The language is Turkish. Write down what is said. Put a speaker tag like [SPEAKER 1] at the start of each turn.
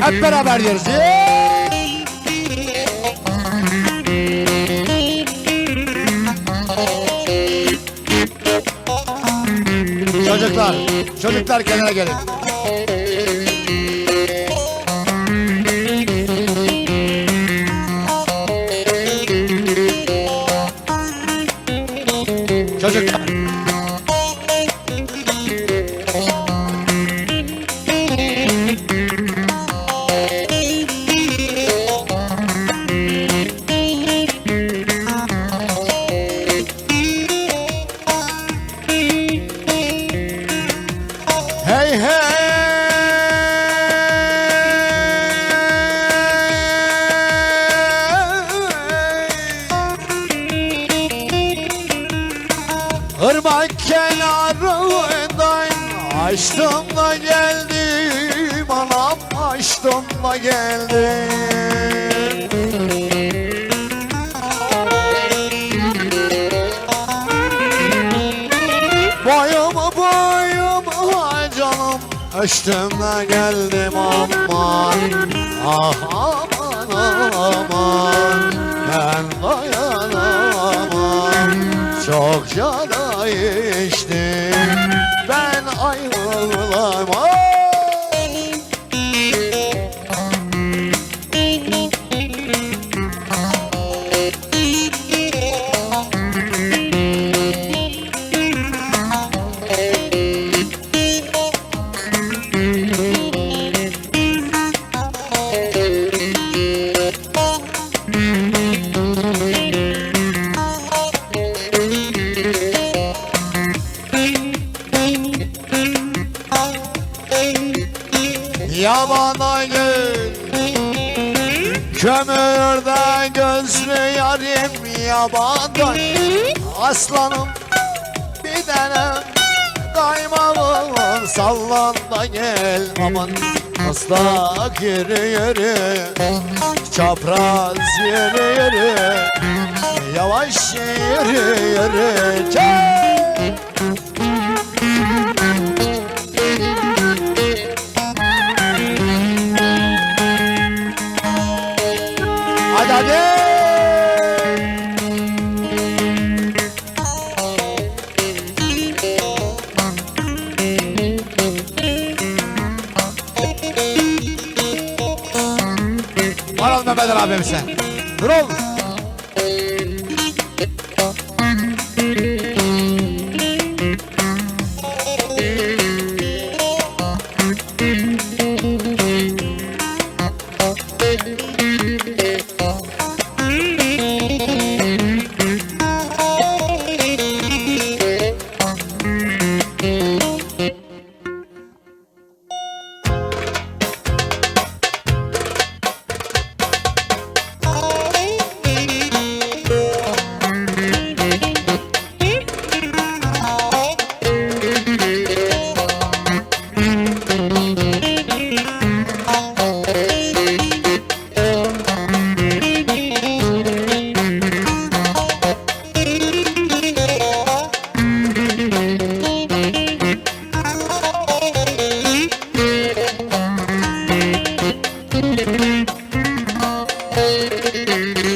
[SPEAKER 1] Hep beraber. Yeee! Çocuklar, çocuklar kenara gelin. Irmak kenarından açtım da geldim Anam açtım da geldim. Boyumu ay canım Üstümde geldim aman Ah aman aman Ben dayanamam. Çokça da içtim Ben ayrılamam Yabana gül Kömürde gözlü yarim yabanda Aslanım bir tane Kaymağın sallan da gel aman. Islak yürü yürü Çapraz yürü yürü. Yavaş yürü yürü Çek! Hadi! Ol Mehmet Ali abim thank you